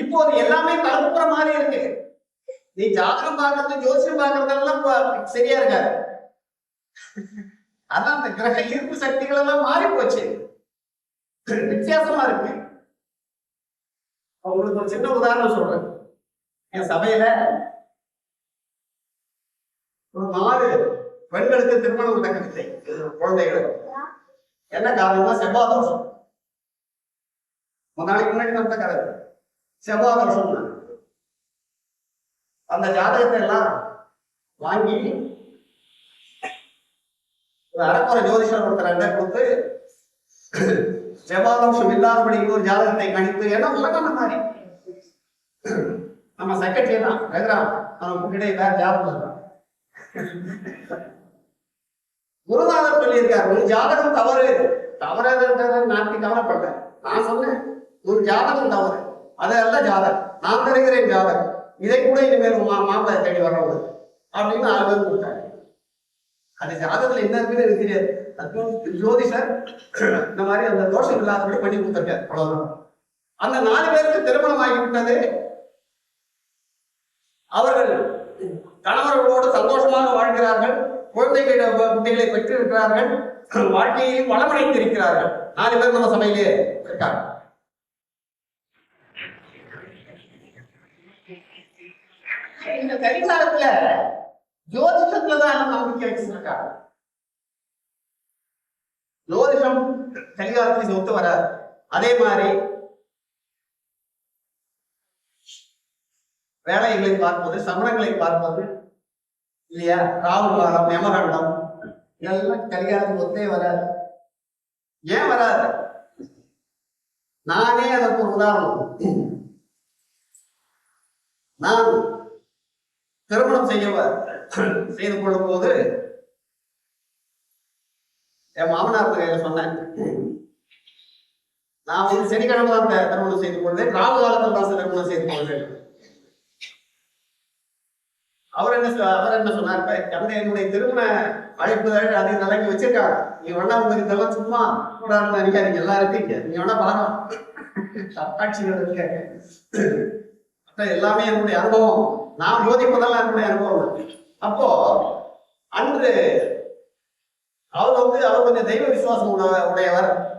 இப்போது எல்லாமே கலப்புற மாதிரி இருக்கு. நீ ஜாதகம் பார்க்கறது ஜோசியம் பார்க்கறதெல்லாம் சரியா இருக்காது. அதான் அந்த கிரக ஈர்ப்பு சக்திகள் எல்லாம் மாறி போச்சு. வித்தியாசமா இருக்கு. உங்களுக்கு ஒரு சின்ன உதாரணம் சொல்றேன். என் சபையில ஒரு நாலு பெண்களுக்கு திருமணம் நடக்கவில்லை. குழந்தைகளுக்கு என்ன காரணம்னா செவ்வாய் தோஷம். ஒரு நாளைக்கு முன்னாடி நடந்த கதை. செவ்வாய் தோஷம் அந்த ஜாதகத்தை எல்லாம் வாங்கி ஒரு அரக்குறை ஜோதிஷர் ஒருத்தர் கொடுத்து செவ்வாதம்சம் இல்லாதபடி ஒரு ஜாதகத்தை கணித்து ஏன்னா உலகம் மாதிரி. நம்ம செக்ரட்டரி தான் ரகுராம் அவன் உங்ககிட்ட வேற ஜாதகம் சொல்றான் குருநாதர் சொல்லியிருக்காரு ஒரு ஜாதகம் தவறு. தவறாத நான் கவலைப்பட்டேன். நான் சொன்னேன் ஒரு ஜாதகம் தவறு. அதெல்லாம் ஜாதகம் நான் நினைக்கிறேன் ஜாதகம் இதை கூட இனிமேல் மா மாப்பிள்ளை தேடி வரணும் அப்படின்னு நாலு பேர் கொடுத்தாங்க அது ஜாதகத்துல என்ன இருக்குன்னு எனக்கு தெரியாது. அது ஜோதிஷர் இந்த மாதிரி அந்த தோஷம் இல்லாதபடி பண்ணி கொடுத்துருக்காரு. அவ்வளவுதான். அந்த நாலு பேருக்கு திருமணம் ஆகிவிட்டது. அவர்கள் கணவர்களோடு சந்தோஷமாக வாழ்கிறார்கள். குழந்தைகளை குட்டிகளை பெற்றிருக்கிறார்கள். வாழ்க்கையையும் வளமடைந்திருக்கிறார்கள். நாலு பேர் நம்ம சபையிலே இருக்காங்க. இந்த கரிகாலத்துல ஜோதிஷத்துல தான் எல்லாம் நம்பிக்கை வச்சிருக்காங்க. ஜோதிஷம் கலிகாலத்துக்கு ஒத்து வராது. அதே மாதிரி வேலைகளை பார்ப்பது சமணங்களை பார்ப்பது இல்லையா? ராகு காலம் யமகண்டம் இதெல்லாம் கரிகாலத்துக்கு ஒத்தே வராது. ஏன் வராது? நானே அதற்கு ஒரு உதாரணம். நான் திருமணம் செய்யவர் செய்து கொள்ளும் போது என் மாமனார் கையில சொன்னேன். நான் வந்து சனிக்கிழமை தான் திருமணம் செய்து கொள்வேன். ராகு காலத்தில் தான் திருமணம் செய்து கொள்வேன். அவர் என்ன அவர் என்ன சொன்னார் இப்ப என்னுடைய திருமண அழைப்புதல் அது நிலைக்கு வச்சிருக்காங்க. நீ வேணா உங்களுக்கு இதெல்லாம் சும்மா கூடாதுன்னு நினைக்காதீங்க எல்லாம் இருக்கீங்க. நீங்க வேணா பார்க்கலாம் சட்டாட்சிகள் இருக்க எல்லாமே என்னுடைய அனுபவம். நான் போதிப்பதெல்லாம் என்னுடைய அனுபவம் அப்போ அன்று அவர் வந்து அவர் கொஞ்சம் தெய்வ விசுவாசம் உடையவர்.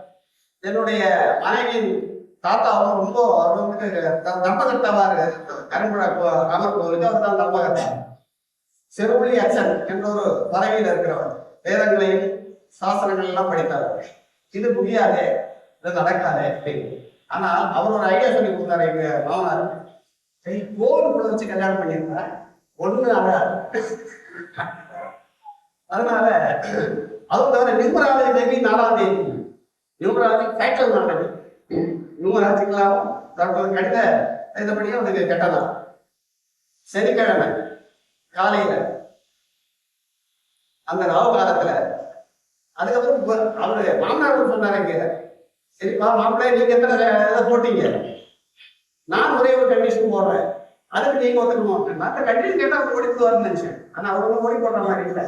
என்னுடைய மனைவியின் தாத்தா ரொம்ப அவர் வந்து த- தர்மகர்த்தாவா இருக்கு கரும்புழா கோ- ராமர் கோவிலுக்கு அவர் தான் தர்மகர்த்தா. சிறுபுலி அச்சன் என்ற ஒரு பதவியில் இருக்கிறவர். வேதங்களையும் சாஸ்திரங்கள் எல்லாம் படித்தார். இது முடியாதே இது நடக்காதே அப்படின்னு. ஆனால் அவர் ஒரு ஐடியா சொல்லி கொடுத்தாரு எங்க மாமனார். சரி கூட வச்சு கல்யாணம் பண்ணியிருந்தேன் ஒண்ணு அழகாது அதனால அது தவிர நிர்மராஜி தேவி நாலாம் தேதி. நியூமராஜி டைட்டில் நாடகம் நியூமராஜிக்கெல்லாம் தற்போது கடித இதுபடியும் அதுக்கு கெட்டதான் சனிக்கிழமை காலையில. அந்த ராவு காலத்துல அதுக்கப்புறம் அவரு மாமனார் சொன்னாரு இங்க. சரிப்பா மாப்பிள்ளை நீங்க எத்தனை இதை போட்டீங்க? நான் ஒரே ஒரு கண்டிஷன் போடுறேன். அதுக்கு நீங்க ஒத்துக்கணும் மற்ற கண்டிஷன் கேட்டா அவர் ஓடி போவார்னு நினைச்சேன். ஆனா அவர் ஓடி போடுற மாதிரி இல்லை.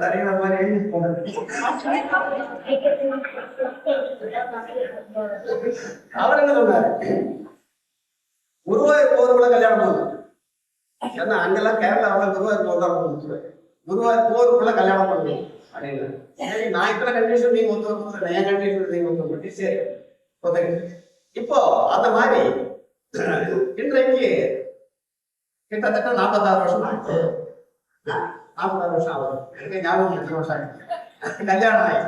நிறைய மாதிரி அவர் என்ன சொன்னாரு குருவாயூர் போறவங்கள கல்யாணம் பண்ணணும். ஏன்னா அங்கெல்லாம் கேரளாவில் குருவாயூர் போர் தான் பண்ணுச்சு குருவாயூர் போருக்குள்ள கல்யாணம் பண்ணணும். அப்படின்னு சரி நான் இத்தனை கண்டிஷன் நீங்க ஒத்து என் கண்டிஷன் நீங்க ஒத்து சரி. இப்போ அந்த மாதிரி இன்றைக்கு கிட்டத்தட்ட நாற்பத்தாறு வருஷம் ஆச்சு. நாற்பத்தாறு வருஷம் ஆகும் எனக்கு ஞாபகம் எட்டு வருஷம் ஆயிடுச்சு கல்யாணம் ஆகி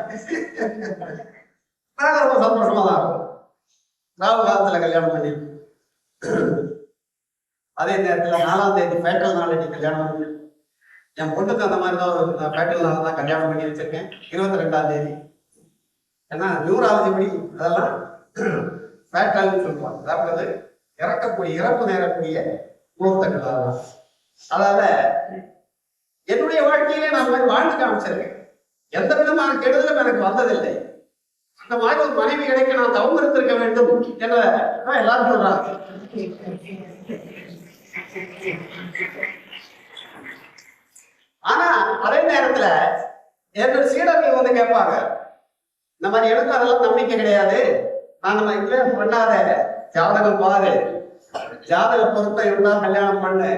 நாங்க ரொம்ப சந்தோஷமா தான் இருக்கும். ராவு காலத்துல கல்யாணம் பண்ணி அதே நேரத்துல நாலாம் தேதி பேட்டல் நாளைக்கு கல்யாணம் பண்ணி என் பொண்ணுக்கு அந்த மாதிரி தான் ஒரு பேட்டல் நாள் தான் கல்யாணம் பண்ணி வச்சிருக்கேன். இருபத்தி ரெண்டாம் தேதி. ஏன்னா நியூராலஜி படி அதெல்லாம் பேட்டல்னு சொல்லுவாங்க. அதாவது இறக்கக்கூடிய இறப்பு நேரக்கூடிய முகூர்த்தங்கள் அதெல்லாம் என்னுடைய வாழ்க்கையிலே நான் மாதிரி வாழ்ந்து காமிச்சிருக்கேன். எந்த விதமான கெடுதலும் எனக்கு வந்ததில்லை. அந்த மாதிரி ஒரு மனைவி கிடைக்க நான் தவம் இருந்திருக்க வேண்டும் என எல்லாரும் சொல்றாங்க. ஆனா அதே நேரத்துல என்னோட சீடர்கள் வந்து கேட்பாங்க இந்த மாதிரி எனக்கு அதெல்லாம் நம்பிக்கை கிடையாது. நான் நம்ம இதுல பண்ணாத ஜாதகம் பாரு. ஜாதக பொருத்தம் இருந்தா கல்யாணம் பண்ணு.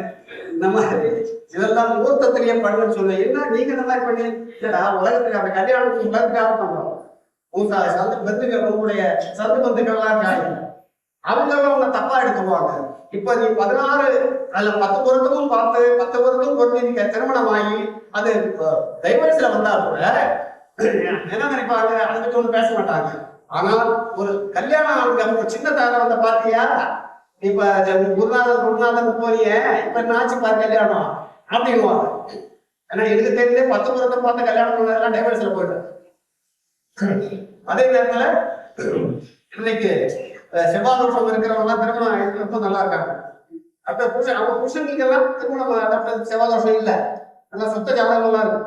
இந்த மாதிரி. இதெல்லாம் முகூர்த்தத்திலேயே பண்ணுன்னு சொல்லு. என்ன நீங்க இந்த மாதிரி பண்ணி? இல்லடா உலகத்துக்கு அந்த கல்யாணத்துக்கு உலகத்துக்காக பண்றோம் உங்க சந்து பந்துக்கள் உங்களுடைய சந்து பந்துக்கள்லாம் இருக்காங்க அவங்களும் உன்னை தப்பா எடுத்துருவாங்க இப்ப நீ பதினாறு அல்ல பத்து பொருத்தமும் பார்த்து பத்து பொருத்தமும் பொருத்தி நீங்க திருமணம் ஆகி அது டைவர்ஸ்ல வந்தா கூட என்ன நினைப்பாங்க? அதை பத்தி பேச மாட்டாங்க. ஆனால் ஒரு கல்யாணம் ஆனதுக்கு அப்புறம் சின்ன தாரம் வந்த பாத்தியா? இப்ப குருநாதன் குருநாதன் போறிய இப்ப என்னாச்சு பாரு கல்யாணம்? அப்படின்வாங்க ஏன்னா எனக்கு தெரிஞ்சு பத்து பொருத்தம் பார்த்து கல்யாணம் பண்ணதெல்லாம் டைவர்ஸ்ல போயிடும் அதே நேரத்துல இன்னைக்கு செவ்வாய் தோஷம் இருக்கிறவங்க திருமணம் நல்லா இருக்காங்க. அப்ப புருஷன் அவங்க புருஷங்களுக்கு எல்லாம் திருமணம் டாக்டர் செவ்வாய் தோஷம் இல்ல. நல்லா சுத்த ஜாதகம்லாம் இருக்கு.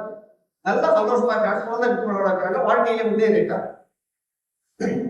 நல்லா சந்தோஷமா இருக்காங்க குழந்தை குட்டிகளோட இருக்காங்க வாழ்க்கையில Tem.